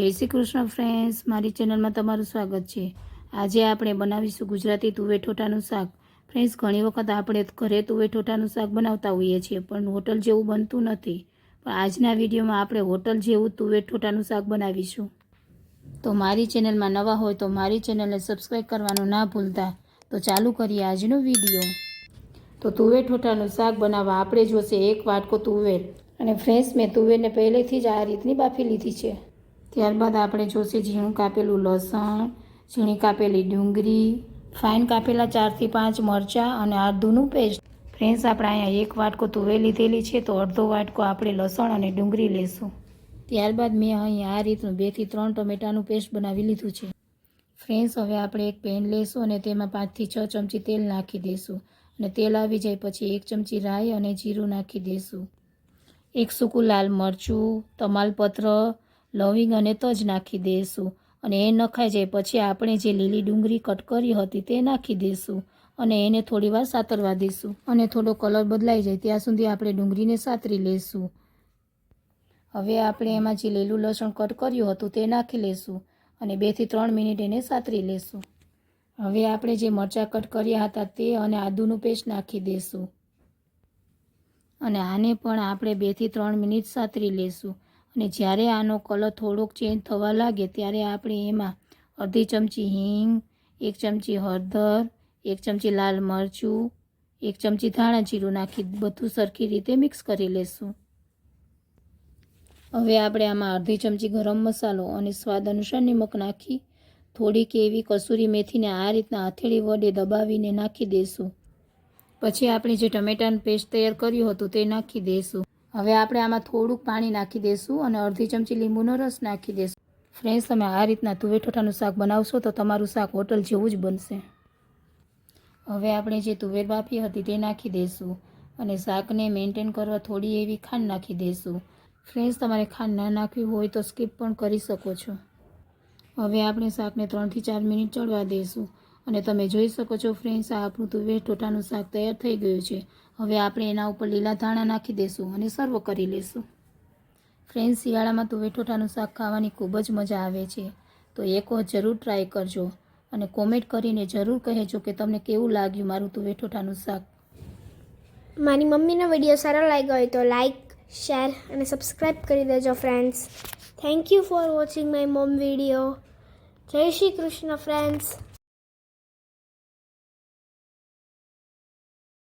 જય શ્રી કૃષ્ણ ફ્રેન્ડ્સ મારી ચેનલમાં તમારું સ્વાગત છે. આજે આપણે બનાવીશું ગુજરાતી તુવેર ઠોઠાનું શાક. ફ્રેન્ડ્સ ઘણી વખત આપણે ઘરે તુવેર ઠોઠાનું શાક બનાવતા હોઈએ છીએ, પણ હોટલ જેવું બનતું નથી. પણ આજના વિડીયોમાં આપણે હોટલ જેવું તુવેર ઠોઠાનું શાક બનાવીશું. તો મારી ચેનલમાં નવા હોય તો મારી ચેનલને સબસ્ક્રાઈબ કરવાનું ના ભૂલતા. તો ચાલુ કરીએ આજનો વીડિયો. તો તુવેર ઠોઠાનું શાક બનાવવા આપણે જોશે એક વાટકો તુવેર. અને ફ્રેન્ડ્સ મેં તુવેરને પહેલેથી જ આ રીતની બાફી લીધી છે. ત્યારબાદ આપણે જોશે ઝીણું કાપેલું લસણ, ઝીણી કાપેલી ડુંગળી, ફાઇન કાપેલા ચારથી પાંચ મરચાં અને આદુનું પેસ્ટ. ફ્રેન્ડ્સ, આપણે અહીંયા એક વાટકો તુવેર લીધેલી છે, તો અડધો વાટકો આપણે લસણ અને ડુંગળી લેશું. ત્યારબાદ મેં અહીં આ રીતનું બેથી ત્રણ ટમેટાનું પેસ્ટ બનાવી લીધું છે. ફ્રેન્ડ્સ, હવે આપણે એક પેન લેશું અને તેમાં પાંચથી છ ચમચી તેલ નાખી દઈશું અને તેલ આવી જાય પછી એક ચમચી રાઈ અને જીરું નાખી દઈશું એક સૂકું લાલ મરચું, તમાલપત્ર લવિંગ અને તજ નાખી દઈશું અને એ નખાઈ જાય પછી આપણે જે લીલી ડુંગળી કટ કરી હતી તે નાખી દઈશું અને એને થોડીવાર સાતરવા દઈશું અને થોડો કલર બદલાઈ જાય ત્યાં સુધી આપણે ડુંગળીને સાતરી લઈશું હવે આપણે એમાં જે લીલું લસણ કટ કર્યું હતું તે નાખી લઈશું અને બેથી ત્રણ મિનિટ એને સાતરી લઈશું હવે આપણે જે મરચાં કટ કર્યા હતા તે અને આદુનું પેસ્ટ નાખી દઈશું અને આને પણ આપણે બેથી ત્રણ મિનિટ સાતરી લઈશું અને જ્યારે આનો કલર થોડોક ચેન્જ થવા લાગે ત્યારે આપણે એમાં અડધી ચમચી હિંગ, એક ચમચી હળદર, એક ચમચી લાલ મરચું, એક ચમચી ધાણા જીરું નાખી બધું સરખી રીતે મિક્સ કરી લઈશું હવે આપણે આમાં અડધી ચમચી ગરમ મસાલો અને સ્વાદ અનુસાર નિમક નાખી થોડીક એવી કસૂરી મેથીને આ રીતના હથેળી વડે દબાવીને નાખી દઈશું પછી આપણે જે ટમેટાનું પેસ્ટ તૈયાર કર્યું હતું તે નાખી દઈશું હવે આપણે આમાં થોડુંક પાણી નાખી દઈશું અને અડધી ચમચી લીંબુનો રસ નાખી દઈશું ફ્રેન્ડ્સ તમે આ રીતના તુવેરઠોઠાનું શાક બનાવશો તો તમારું શાક હોટલ જેવું જ બનશે. હવે આપણે જે તુવેર બાફી હતી તે નાખી દઈશું અને શાકને મેન્ટેન કરવા થોડી એવી ખાંડ નાખી દઈશું ફ્રેન્ડ્સ તમારે ખાંડ ના નાખવી હોય તો સ્કીપ પણ કરી શકો છો. હવે આપણે શાકને ત્રણથી ચાર મિનિટ ચડવા દઈશું અને તમે જોઈ શકો છો ફ્રેન્ડ્સ, આ આપણું તુવેર ટોટાનું શાક તૈયાર થઈ ગયું છે. હવે આપણે એના ઉપર લીલા ધાણા નાખી દઈશું અને સર્વ કરી લઈશું ફ્રેન્ડ્સ, શિયાળામાં તુવેર ટોટાનું શાક ખાવાની ખૂબ જ મજા આવે છે. તો એક વખત જરૂર ટ્રાય કરજો અને કોમેન્ટ કરીને જરૂર કહેજો કે તમને કેવું લાગ્યું મારું તુવેર ટોટાનું શાક. મારી મમ્મીનો વીડિયો સારો લાગ્યો હોય તો લાઈક શેર અને સબસ્ક્રાઈબ કરી દેજો friends thank you for watching my mom video જય શ્રી કૃષ્ણ ફ્રેન્ડ્સ